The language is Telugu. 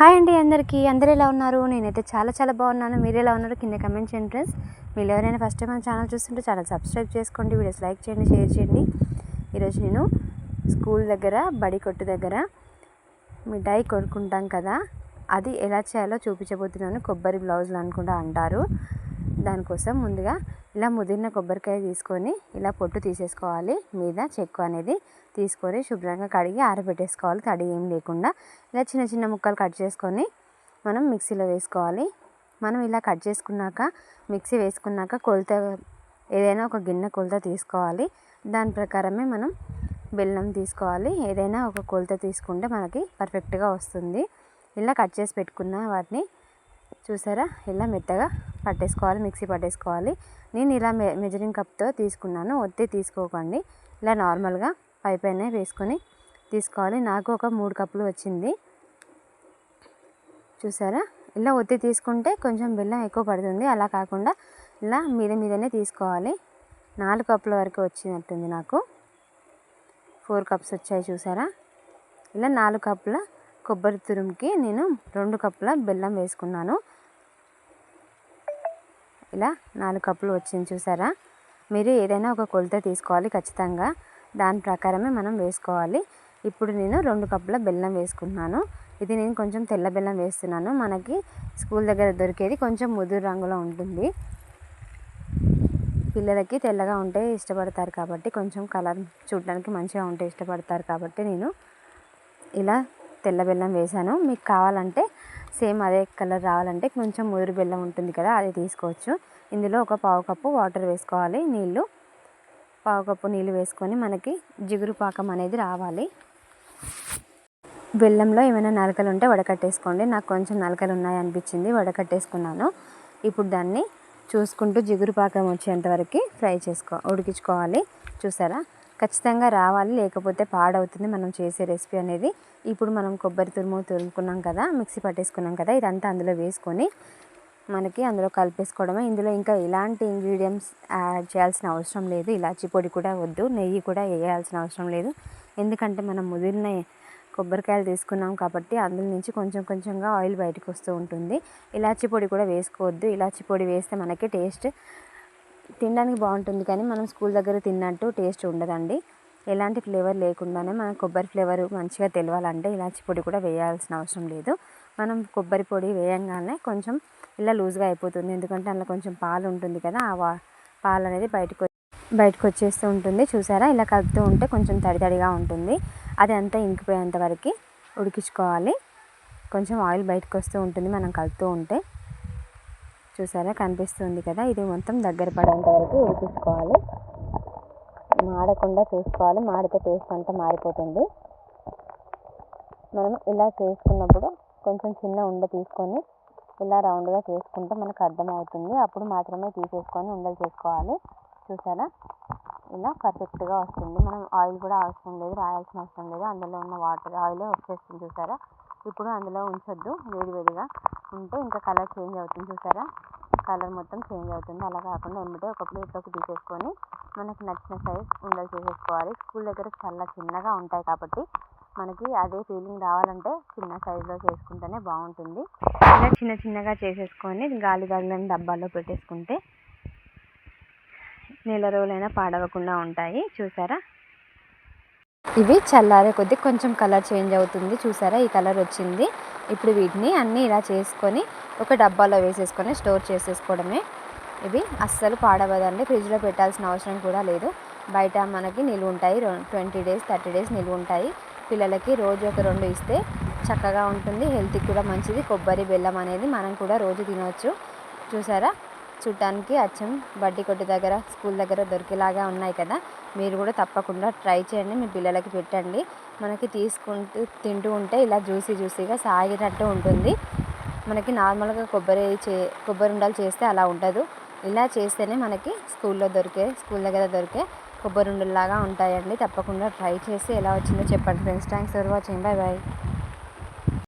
హాయ్ అండి అందరికీ. అందరు ఎలా ఉన్నారు? నేనైతే చాలా చాలా బాగున్నాను. మీరు ఎలా ఉన్నారు? కింద కమెంట్ చేయండి ఫ్రెండ్స్ మీరు ఎవరైనా ఫస్ట్ టైం మన ఛానల్ చూస్తుంటే చాలా సబ్స్క్రైబ్ చేసుకోండి. వీడియోస్ లైక్ చేయండి షేర్ చేయండి. ఈరోజు నేను స్కూల్ దగ్గర బడి కొట్టు దగ్గర మిఠాయి కొనుక్కుంటాం కదా. అది ఎలా చేయాలో చూపించబోతున్నాను. కొబ్బరి బ్లౌజులు అనుకుంటా అంటారు. దానికోసం ముందుగా ఇలా ముదిరిన కొబ్బరికాయ తీసుకొని ఇలా పొట్టు తీసేసుకోవాలి. మీద చెక్కు అనేది తీసుకొని శుభ్రంగా కడిగి ఆరబెట్టేసుకోవాలి. తడి ఏం లేకుండా ఇలా చిన్న చిన్న ముక్కలు కట్ చేసుకొని మనం మిక్సీలో వేసుకోవాలి. మనం ఇలా కట్ చేసుకున్నాక మిక్సీ వేసుకున్నాక కొలత ఏదైనా ఒక గిన్నె కొలత తీసుకోవాలి. దాని ప్రకారమే మనం బెల్లం తీసుకోవాలి. ఏదైనా ఒక కొలత తీసుకుంటే మనకి పర్ఫెక్ట్గా వస్తుంది. ఇలా కట్ చేసి పెట్టుకున్న వాటిని చూసారా? ఇలా మెత్తగా పట్టేసుకోవాలి మిక్సీ పట్టేసుకోవాలి. నేను ఇలా మె మెజరింగ్ కప్తో తీసుకున్నాను. ఒత్తి తీసుకోకండి. ఇలా నార్మల్గా పై పైన వేసుకొని తీసుకోవాలి. నాకు ఒక మూడు కప్పులు వచ్చింది. చూసారా? ఇలా ఒత్తి తీసుకుంటే కొంచెం బెల్లం ఎక్కువ పడుతుంది. అలా కాకుండా ఇలా మీద మీదనే తీసుకోవాలి. నాలుగు కప్పుల వరకు వచ్చినట్టుంది నాకు. ఫోర్ కప్స్ వచ్చాయి చూసారా? ఇలా నాలుగు కప్పుల కొబ్బరి తురుముకి నేను రెండు కప్పుల బెల్లం వేసుకున్నాను. ఇలా నాలుగు కప్పులు వచ్చింది చూసారా? మీరు ఏదైనా ఒక కొలత తీసుకోవాలి ఖచ్చితంగా. దాని ప్రకారమే మనం వేసుకోవాలి. ఇప్పుడు నేను రెండు కప్పుల బెల్లం వేసుకుంటున్నాను. ఇది నేను కొంచెం తెల్ల బెల్లం వేస్తున్నాను. మనకి స్కూల్ దగ్గర దొరికేది కొంచెం ముదురు రంగులో ఉంటుంది. పిల్లలకి తెల్లగా ఉంటే ఇష్టపడతారు కాబట్టి కొంచెం కలర్ చూడడానికి మంచిగా ఉంటే ఇష్టపడతారు కాబట్టి నేను ఇలా తెల్ల బెల్లం వేసాను మీకు కావాలంటే సేమ్ అదే కలర్ రావాలంటే కొంచెం ముదురు బెల్లం ఉంటుంది కదా అది తీసుకోవచ్చు. ఇందులో ఒక పావు కప్పు వాటర్ వేసుకోవాలి నీళ్ళు. పావు కప్పు నీళ్ళు వేసుకొని మనకి జిగురు పాకం అనేది రావాలి. బెల్లంలో ఏమైనా నలకలు ఉంటే వడకట్టేసుకోండి. నాకు కొంచెం నలకలు ఉన్నాయి అనిపించింది వడకట్టేసుకున్నాను. ఇప్పుడు దాన్ని చూసుకుంటూ జిగురు పాకం వచ్చేంత వరకు ఫ్రై చేసుకో ఉడికించుకోవాలి. చూసారా? ఖచ్చితంగా రావాలి లేకపోతే పాడవుతుంది మనం చేసే రెసిపీ అనేది. ఇప్పుడు మనం కొబ్బరి తురుము తురుముకున్నాం కదా మిక్సీ పట్టేసుకున్నాం కదా ఇదంతా అందులో వేసుకొని మనకి అందులో కలిపేసుకోవడమే. ఇందులో ఇంకా ఎలాంటి ఇంగ్రీడియంట్స్ యాడ్ చేయాల్సిన అవసరం లేదు. ఇలాచి పొడి కూడా వద్దు నెయ్యి కూడా వేయాల్సిన అవసరం లేదు. ఎందుకంటే మనం ముదిరిన కొబ్బరికాయలు తీసుకున్నాం కాబట్టి అందులో నుంచి కొంచెం కొంచెంగా ఆయిల్ బయటకు వస్తూ ఉంటుంది. ఇలాచి పొడి కూడా వేసుకోవద్దు. ఇలాచి పొడి వేస్తే మనకి టేస్ట్ తినడానికి బాగుంటుంది కానీ మనం స్కూల్ దగ్గర తిన్నట్టు టేస్ట్ ఉండదండి. ఎలాంటి ఫ్లేవర్ లేకుండానే మనం కొబ్బరి ఫ్లేవర్ మంచిగా తెలవాలంటే ఇలాచి పొడి కూడా వేయాల్సిన అవసరం లేదు. మనం కొబ్బరి పొడి వేయంగానే కొంచెం ఇలా లూజ్గా అయిపోతుంది. ఎందుకంటే అందులో కొంచెం పాలు ఉంటుంది కదా ఆ పాలు అనేది బయటకు బయటకు వచ్చేస్తూ ఉంటుంది. చూసారా? ఇలా కలుపుతూ ఉంటే కొంచెం తడి తడిగా ఉంటుంది. అది అంతా ఇంకిపోయేంత వరకు ఉడికించుకోవాలి. కొంచెం ఆయిల్ బయటకు వస్తూ ఉంటుంది మనం కలుపుతూ ఉంటే. చూసారా? కనిపిస్తుంది కదా? ఇది మొత్తం దగ్గర పడేంత వరకు ఉడికించుకోవాలి మాడకుండా చూసుకోవాలి. మాడితే టేస్ట్ అంతా మారిపోతుంది. మనం ఇలా చేసుకున్నప్పుడు కొంచెం చిన్న ఉండ తీసుకొని ఇలా రౌండ్గా చేసుకుంటే మనకు అర్థమవుతుంది. అప్పుడు మాత్రమే తీసేసుకొని ఉండలు చేసుకోవాలి. చూసారా? ఇలా పర్ఫెక్ట్గా వస్తుంది. మనం ఆయిల్ కూడా అవసరం లేదు. రాయాల్సిన అవసరం లేదు. అందులో ఉన్న వాటర్ ఆయిలే వచ్చేస్తుంది. చూసారా? ఇప్పుడు అందులో ఉంచొద్దు వేడివేడిగా ఉంటే ఇంకా కలర్ చేంజ్ అవుతుంది చూసారా? కలర్ మొత్తం చేంజ్ అవుతుంది. అలా కాకుండా ఎమ్మటే ఒక ప్లేట్లోకి తీసేసుకొని మనకి నచ్చిన సైజ్ ఉండలు చేసేసుకోవాలి. స్కూల్ దగ్గర చాలా చిన్నగా ఉంటాయి కాబట్టి మనకి అదే ఫీలింగ్ రావాలంటే చిన్న సైజులో చేసుకుంటేనే బాగుంటుంది. ఇలా చిన్న చిన్నగా చేసేసుకొని గాలి తగిలిన డబ్బాల్లో పెట్టేసుకుంటే నెల రోజులైనా పాడవకుండా ఉంటాయి. చూసారా? ఇవి చల్లారే కొద్దీ కొంచెం కలర్ చేంజ్ అవుతుంది. చూసారా? ఈ కలర్ వచ్చింది. ఇప్పుడు వీటిని అన్నీ ఇలా చేసుకొని ఒక డబ్బాలో వేసేసుకొని స్టోర్ చేసేసుకోవడమే. ఇవి అస్సలు పాడవదండి. ఫ్రిడ్జ్లో పెట్టాల్సిన అవసరం కూడా లేదు. బయట మనకి నిలువ ఉంటాయి. ట్వంటీ డేస్ థర్టీ డేస్ నిలువ ఉంటాయి. పిల్లలకి రోజు ఒక రెండు ఇస్తే చక్కగా ఉంటుంది. హెల్త్కి కూడా మంచిది. కొబ్బరి బెల్లం అనేది మనం కూడా రోజు తినవచ్చు చూసారా? చూడటానికి అచ్చం బడ్డీ కొట్టు దగ్గర స్కూల్ దగ్గర దొరికేలాగా ఉన్నాయి కదా. మీరు కూడా తప్పకుండా ట్రై చేయండి మీ పిల్లలకి పెట్టండి. మనకి తీసుకుంటూ తింటూ ఉంటే ఇలా జ్యూసీ జ్యూసీగా సాగినట్టు ఉంటుంది. మనకి నార్మల్గా కొబ్బరి చే కొబ్బరి ఉండాలి చేస్తే అలా ఉండదు. ఇలా చేస్తేనే మనకి స్కూల్లో దొరికే స్కూల్ దగ్గర దొరికే కొబ్బరి ఉండలాగా ఉంటాయండి. తప్పకుండా ట్రై చేసి ఎలా వచ్చిందో చెప్పండి. Friends thanks for watching. Bye bye